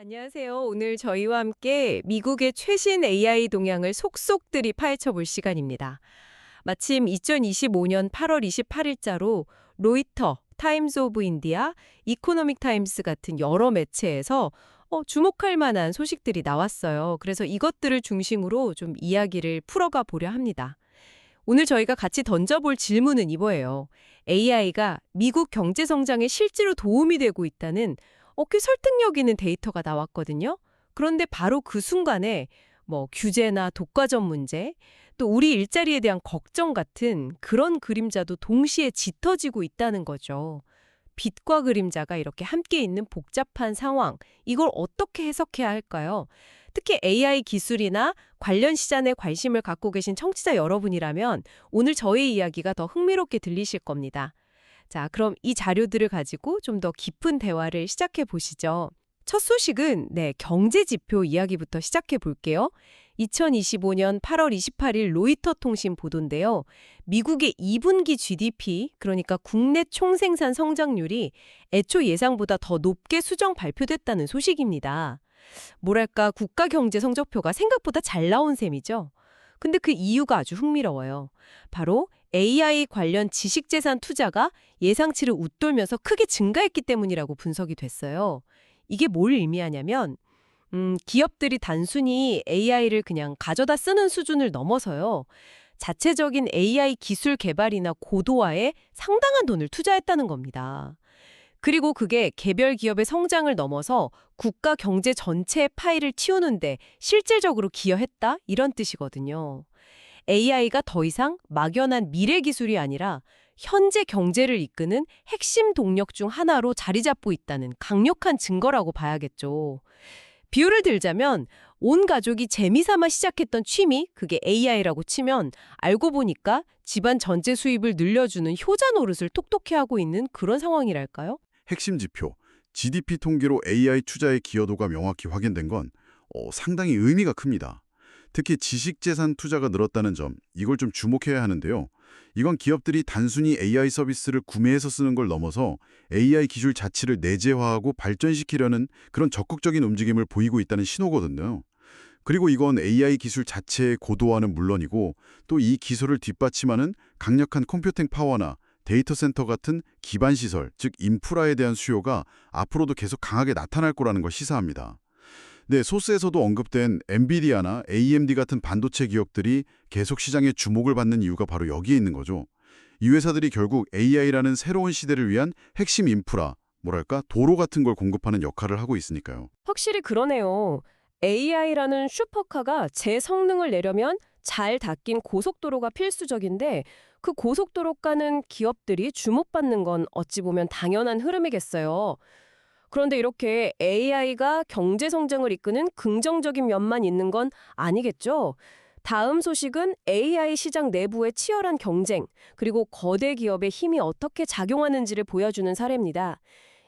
안녕하세요. 오늘 저희와 함께 미국의 최신 AI 동향을 속속들이 파헤쳐 볼 시간입니다. 마침 2025년 8월 28일자로 로이터, 타임스 오브 인디아, 이코노믹 타임스 같은 여러 매체에서 어, 주목할 만한 소식들이 나왔어요. 그래서 이것들을 중심으로 좀 이야기를 풀어가 보려 합니다. 오늘 저희가 같이 던져볼 질문은 이거예요. AI가 미국 경제 성장에 실제로 도움이 되고 있다는 어, 꽤 설득력 있는 데이터가 나왔거든요. 그런데 바로 그 순간에 뭐 규제나 독과점 문제, 또 우리 일자리에 대한 걱정 같은 그런 그림자도 동시에 짙어지고 있다는 거죠. 빛과 그림자가 이렇게 함께 있는 복잡한 상황, 이걸 어떻게 해석해야 할까요? 특히 AI 기술이나 관련 시장에 관심을 갖고 계신 청취자 여러분이라면 오늘 저의 이야기가 더 흥미롭게 들리실 겁니다. 자, 그럼 이 자료들을 가지고 좀 더 깊은 대화를 시작해 보시죠. 첫 소식은 네, 경제 지표 이야기부터 시작해 볼게요. 2025년 8월 28일 로이터 통신 보도인데요. 미국의 2분기 GDP, 그러니까 국내 총생산 성장률이 애초 예상보다 더 높게 수정 발표됐다는 소식입니다. 뭐랄까 국가 경제 성적표가 생각보다 잘 나온 셈이죠. 근데 그 이유가 아주 흥미로워요. 바로 AI 관련 지식재산 투자가 예상치를 웃돌면서 크게 증가했기 때문이라고 분석이 됐어요. 이게 뭘 의미하냐면 음, 기업들이 단순히 AI를 그냥 가져다 쓰는 수준을 넘어서요. 자체적인 AI 기술 개발이나 고도화에 상당한 돈을 투자했다는 겁니다. 그리고 그게 개별 기업의 성장을 넘어서 국가 경제 전체의 파이를 틔우는데 실질적으로 기여했다? 이런 뜻이거든요. AI가 더 이상 막연한 미래 기술이 아니라 현재 경제를 이끄는 핵심 동력 중 하나로 자리 잡고 있다는 강력한 증거라고 봐야겠죠. 비유를 들자면 온 가족이 재미삼아 시작했던 취미, 그게 AI라고 치면 알고 보니까 집안 전체 수입을 늘려주는 효자 노릇을 톡톡히 하고 있는 그런 상황이랄까요? 핵심 지표, GDP 통계로 AI 투자의 기여도가 명확히 확인된 건 어, 상당히 의미가 큽니다. 특히 지식재산 투자가 늘었다는 점, 이걸 좀 주목해야 하는데요. 이건 기업들이 단순히 AI 서비스를 구매해서 쓰는 걸 넘어서 AI 기술 자체를 내재화하고 발전시키려는 그런 적극적인 움직임을 보이고 있다는 신호거든요. 그리고 이건 AI 기술 자체의 고도화는 물론이고 또 이 기술을 뒷받침하는 강력한 컴퓨팅 파워나 데이터 센터 같은 기반 시설, 즉 인프라에 대한 수요가 앞으로도 계속 강하게 나타날 거라는 걸 시사합니다. 네, 소스에서도 언급된 엔비디아나 AMD 같은 반도체 기업들이 계속 시장에 주목을 받는 이유가 바로 여기에 있는 거죠. 이 회사들이 결국 AI라는 새로운 시대를 위한 핵심 인프라, 뭐랄까 도로 같은 걸 공급하는 역할을 하고 있으니까요. 확실히 그러네요. AI라는 슈퍼카가 제 성능을 내려면 잘 닦인 고속도로가 필수적인데 그 고속도로 가는 기업들이 주목받는 건 어찌 보면 당연한 흐름이겠어요. 그런데 이렇게 AI가 경제 성장을 이끄는 긍정적인 면만 있는 건 아니겠죠? 다음 소식은 AI 시장 내부의 치열한 경쟁, 그리고 거대 기업의 힘이 어떻게 작용하는지를 보여주는 사례입니다.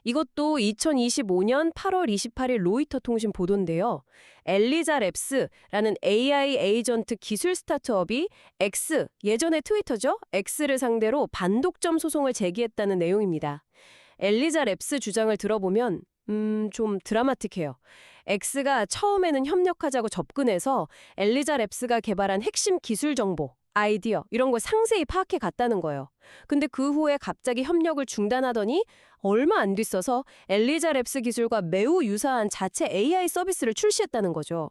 이것도 2025년 8월 28일 로이터 통신 보도인데요. 엘리자 랩스라는 AI 에이전트 기술 스타트업이 X, 예전에 트위터죠? X를 상대로 반독점 소송을 제기했다는 내용입니다. 엘리자 랩스 주장을 들어보면 음, 좀 드라마틱해요. X가 처음에는 협력하자고 접근해서 엘리자 랩스가 개발한 핵심 기술 정보, 아이디어 이런 걸 상세히 파악해 갔다는 거예요. 근데 그 후에 갑자기 협력을 중단하더니 얼마 안 뒤서서 엘리자 랩스 기술과 매우 유사한 자체 AI 서비스를 출시했다는 거죠.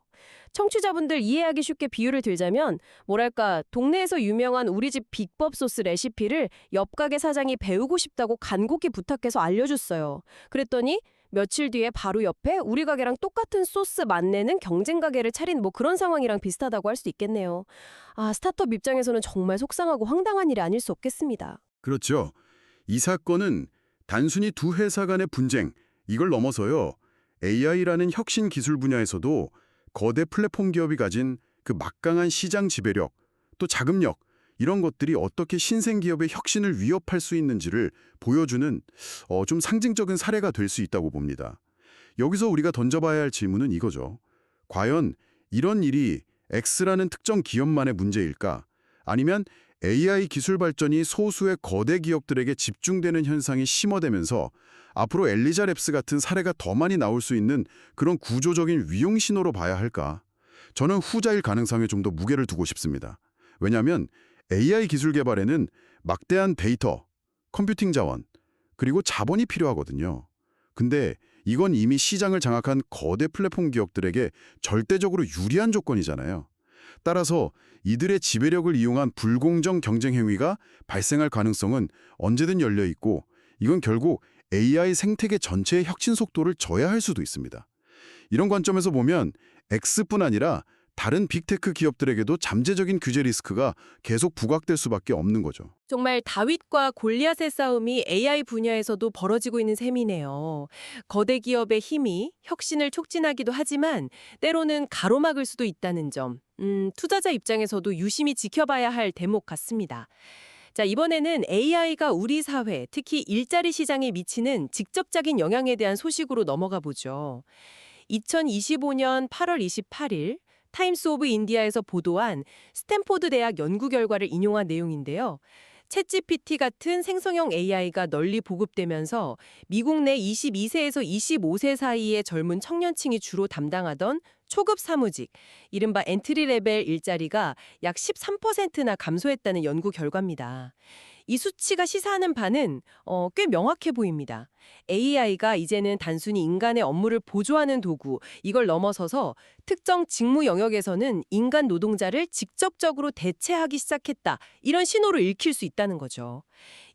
청취자분들 이해하기 쉽게 비유를 들자면 뭐랄까 동네에서 유명한 우리 집 비법 소스 레시피를 옆 가게 사장이 배우고 싶다고 간곡히 부탁해서 알려줬어요. 그랬더니 며칠 뒤에 바로 옆에 우리 가게랑 똑같은 소스 맛내는 경쟁 가게를 차린 뭐 그런 상황이랑 비슷하다고 할 수 있겠네요. 아, 스타트업 입장에서는 정말 속상하고 황당한 일이 아닐 수 없겠습니다. 그렇죠. 이 사건은 단순히 두 회사 간의 분쟁, 이걸 넘어서요. AI라는 혁신 기술 분야에서도 거대 플랫폼 기업이 가진 그 막강한 시장 지배력, 또 자금력, 이런 것들이 어떻게 신생 기업의 혁신을 위협할 수 있는지를 보여주는 어, 좀 상징적인 사례가 될 수 있다고 봅니다. 여기서 우리가 던져봐야 할 질문은 이거죠. 과연 이런 일이 X라는 특정 기업만의 문제일까? 아니면 AI 기술 발전이 소수의 거대 기업들에게 집중되는 현상이 심화되면서 앞으로 엘리자 랩스 같은 사례가 더 많이 나올 수 있는 그런 구조적인 위용 신호로 봐야 할까? 저는 후자일 가능성에 좀 더 무게를 두고 싶습니다. 왜냐하면 AI 기술 개발에는 막대한 데이터, 컴퓨팅 자원, 그리고 자본이 필요하거든요. 근데 이건 이미 시장을 장악한 거대 플랫폼 기업들에게 절대적으로 유리한 조건이잖아요. 따라서 이들의 지배력을 이용한 불공정 경쟁 행위가 발생할 가능성은 언제든 열려 있고 이건 결국 AI 생태계 전체의 혁신 속도를 저해할 수도 있습니다. 이런 관점에서 보면 X뿐 아니라 다른 빅테크 기업들에게도 잠재적인 규제 리스크가 계속 부각될 수밖에 없는 거죠. 정말 다윗과 골리앗의 싸움이 AI 분야에서도 벌어지고 있는 셈이네요. 거대 기업의 힘이 혁신을 촉진하기도 하지만 때로는 가로막을 수도 있다는 점, 음, 투자자 입장에서도 유심히 지켜봐야 할 대목 같습니다. 자, 이번에는 AI가 우리 사회, 특히 일자리 시장에 미치는 직접적인 영향에 대한 소식으로 넘어가 보죠. 2025년 8월 28일 타임스 오브 인디아에서 보도한 스탠포드 대학 연구 결과를 인용한 내용인데요. 챗GPT 같은 생성형 AI가 널리 보급되면서 미국 내 22세에서 25세 사이의 젊은 청년층이 주로 담당하던 초급 사무직, 이른바 엔트리 레벨 일자리가 약 13%나 감소했다는 연구 결과입니다. 이 수치가 시사하는 바는 어, 꽤 명확해 보입니다. AI가 이제는 단순히 인간의 업무를 보조하는 도구, 이걸 넘어서서 특정 직무 영역에서는 인간 노동자를 직접적으로 대체하기 시작했다. 이런 신호를 읽힐 수 있다는 거죠.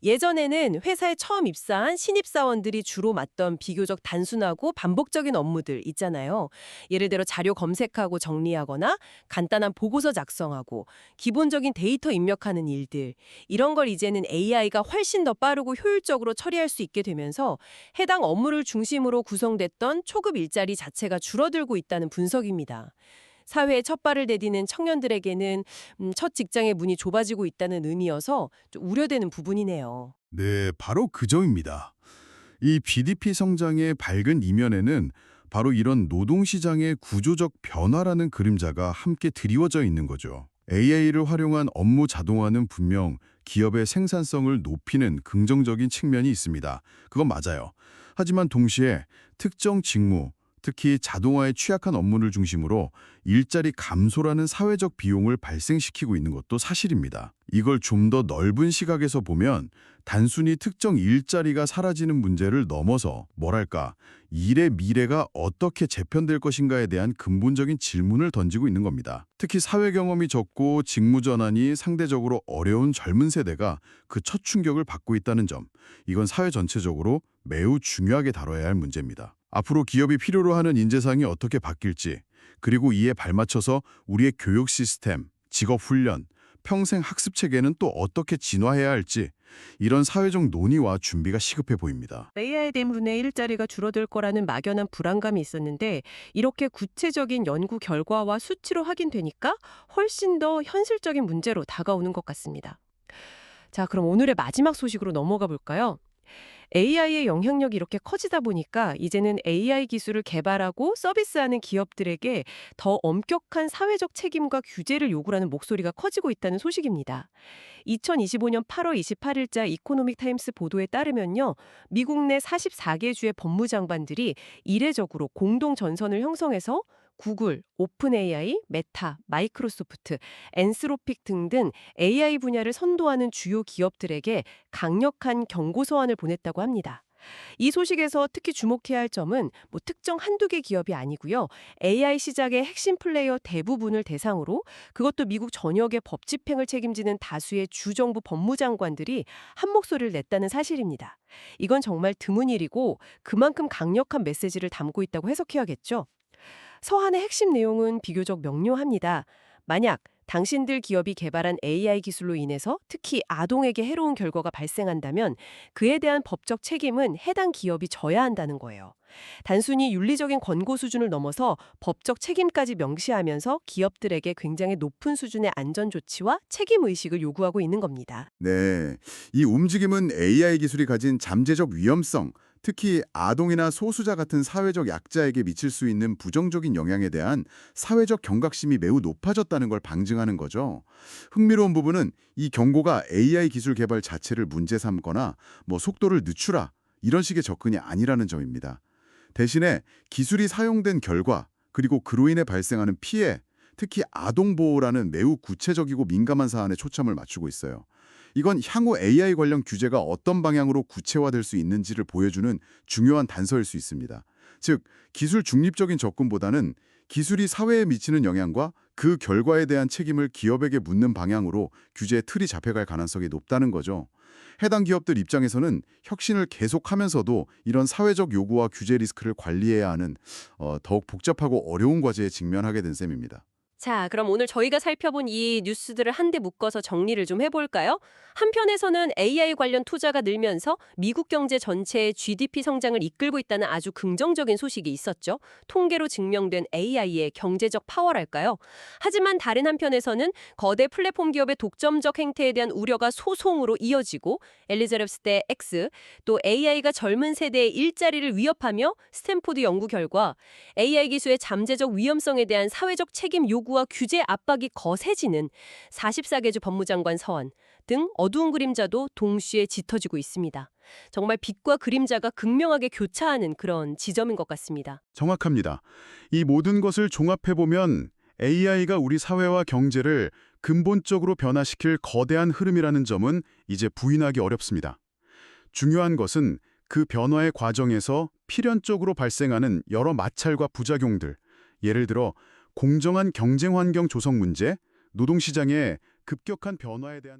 예전에는 회사에 처음 입사한 신입사원들이 주로 맡던 비교적 단순하고 반복적인 업무들 있잖아요. 예를 들어 자료 검색하고 정리하거나 간단한 보고서 작성하고 기본적인 데이터 입력하는 일들. 이런 걸 이제는 AI가 훨씬 더 빠르고 효율적으로 처리할 수 있게 되면서 해당 업무를 중심으로 구성됐던 초급 일자리 자체가 줄어들고 있다는 분석입니다. 사회에 첫 발을 내디는 청년들에게는 음, 첫 직장의 문이 좁아지고 있다는 의미여서 좀 우려되는 부분이네요. 네, 바로 그 점입니다. 이 GDP 성장의 밝은 이면에는 바로 이런 노동시장의 구조적 변화라는 그림자가 함께 드리워져 있는 거죠. AI를 활용한 업무 자동화는 분명 기업의 생산성을 높이는 긍정적인 측면이 있습니다. 그건 맞아요. 하지만 동시에 특정 직무, 특히 자동화에 취약한 업무를 중심으로 일자리 감소라는 사회적 비용을 발생시키고 있는 것도 사실입니다. 이걸 좀 더 넓은 시각에서 보면 단순히 특정 일자리가 사라지는 문제를 넘어서 뭐랄까 일의 미래가 어떻게 재편될 것인가에 대한 근본적인 질문을 던지고 있는 겁니다. 특히 사회 경험이 적고 직무 전환이 상대적으로 어려운 젊은 세대가 그 첫 충격을 받고 있다는 점, 이건 사회 전체적으로 매우 중요하게 다뤄야 할 문제입니다. 앞으로 기업이 필요로 하는 인재상이 어떻게 바뀔지, 그리고 이에 발맞춰서 우리의 교육 시스템, 직업 훈련, 평생 학습 체계는 또 어떻게 진화해야 할지 이런 사회적 논의와 준비가 시급해 보입니다. AI 때문에 일자리가 줄어들 거라는 막연한 불안감이 있었는데 이렇게 구체적인 연구 결과와 수치로 확인되니까 훨씬 더 현실적인 문제로 다가오는 것 같습니다. 자, 그럼 오늘의 마지막 소식으로 넘어가 볼까요? AI의 영향력이 이렇게 커지다 보니까 이제는 AI 기술을 개발하고 서비스하는 기업들에게 더 엄격한 사회적 책임과 규제를 요구하는 목소리가 커지고 있다는 소식입니다. 2025년 8월 28일자 이코노믹 타임스 보도에 따르면요. 미국 내 44개 주의 법무장관들이 이례적으로 공동 전선을 형성해서 구글, 오픈AI, 메타, 마이크로소프트, 엔스로픽 등등 AI 분야를 선도하는 주요 기업들에게 강력한 경고 서한을 보냈다고 합니다. 이 소식에서 특히 주목해야 할 점은 뭐 특정 한두 개 기업이 아니고요. AI 시작의 핵심 플레이어 대부분을 대상으로 그것도 미국 전역의 법 집행을 책임지는 다수의 주정부 법무장관들이 한 목소리를 냈다는 사실입니다. 이건 정말 드문 일이고 그만큼 강력한 메시지를 담고 있다고 해석해야겠죠. 서한의 핵심 내용은 비교적 명료합니다. 만약 당신들 기업이 개발한 AI 기술로 인해서 특히 아동에게 해로운 결과가 발생한다면 그에 대한 법적 책임은 해당 기업이 져야 한다는 거예요. 단순히 윤리적인 권고 수준을 넘어서 법적 책임까지 명시하면서 기업들에게 굉장히 높은 수준의 안전 조치와 책임 의식을 요구하고 있는 겁니다. 네, 이 움직임은 AI 기술이 가진 잠재적 위험성, 특히 아동이나 소수자 같은 사회적 약자에게 미칠 수 있는 부정적인 영향에 대한 사회적 경각심이 매우 높아졌다는 걸 방증하는 거죠. 흥미로운 부분은 이 경고가 AI 기술 개발 자체를 문제 삼거나 뭐 속도를 늦추라 이런 식의 접근이 아니라는 점입니다. 대신에 기술이 사용된 결과 그리고 그로 인해 발생하는 피해, 특히 아동 보호라는 매우 구체적이고 민감한 사안에 초점을 맞추고 있어요. 이건 향후 AI 관련 규제가 어떤 방향으로 구체화될 수 있는지를 보여주는 중요한 단서일 수 있습니다. 즉, 기술 중립적인 접근보다는 기술이 사회에 미치는 영향과 그 결과에 대한 책임을 기업에게 묻는 방향으로 규제의 틀이 잡혀갈 가능성이 높다는 거죠. 해당 기업들 입장에서는 혁신을 계속하면서도 이런 사회적 요구와 규제 리스크를 관리해야 하는 어, 더욱 복잡하고 어려운 과제에 직면하게 된 셈입니다. 자, 그럼 오늘 저희가 살펴본 이 뉴스들을 한데 묶어서 정리를 좀 해볼까요? 한편에서는 AI 관련 투자가 늘면서 미국 경제 전체의 GDP 성장을 이끌고 있다는 아주 긍정적인 소식이 있었죠. 통계로 증명된 AI의 경제적 파워랄까요? 하지만 다른 한편에서는 거대 플랫폼 기업의 독점적 행태에 대한 우려가 소송으로 이어지고 엘리자베스 대 X, 또 AI가 젊은 세대의 일자리를 위협하며 스탠포드 연구 결과 AI 기술의 잠재적 위험성에 대한 사회적 책임 요구와 규제 압박이 거세지는 44개 주 법무장관 서원 등 어두운 그림자도 동시에 짙어지고 있습니다. 정말 빛과 그림자가 극명하게 교차하는 그런 지점인 것 같습니다. 정확합니다. 이 모든 것을 종합해보면 AI가 우리 사회와 경제를 근본적으로 변화시킬 거대한 흐름이라는 점은 이제 부인하기 어렵습니다. 중요한 것은 그 변화의 과정에서 필연적으로 발생하는 여러 마찰과 부작용들, 예를 들어 공정한 경쟁 환경 조성 문제, 노동시장의 급격한 변화에 대한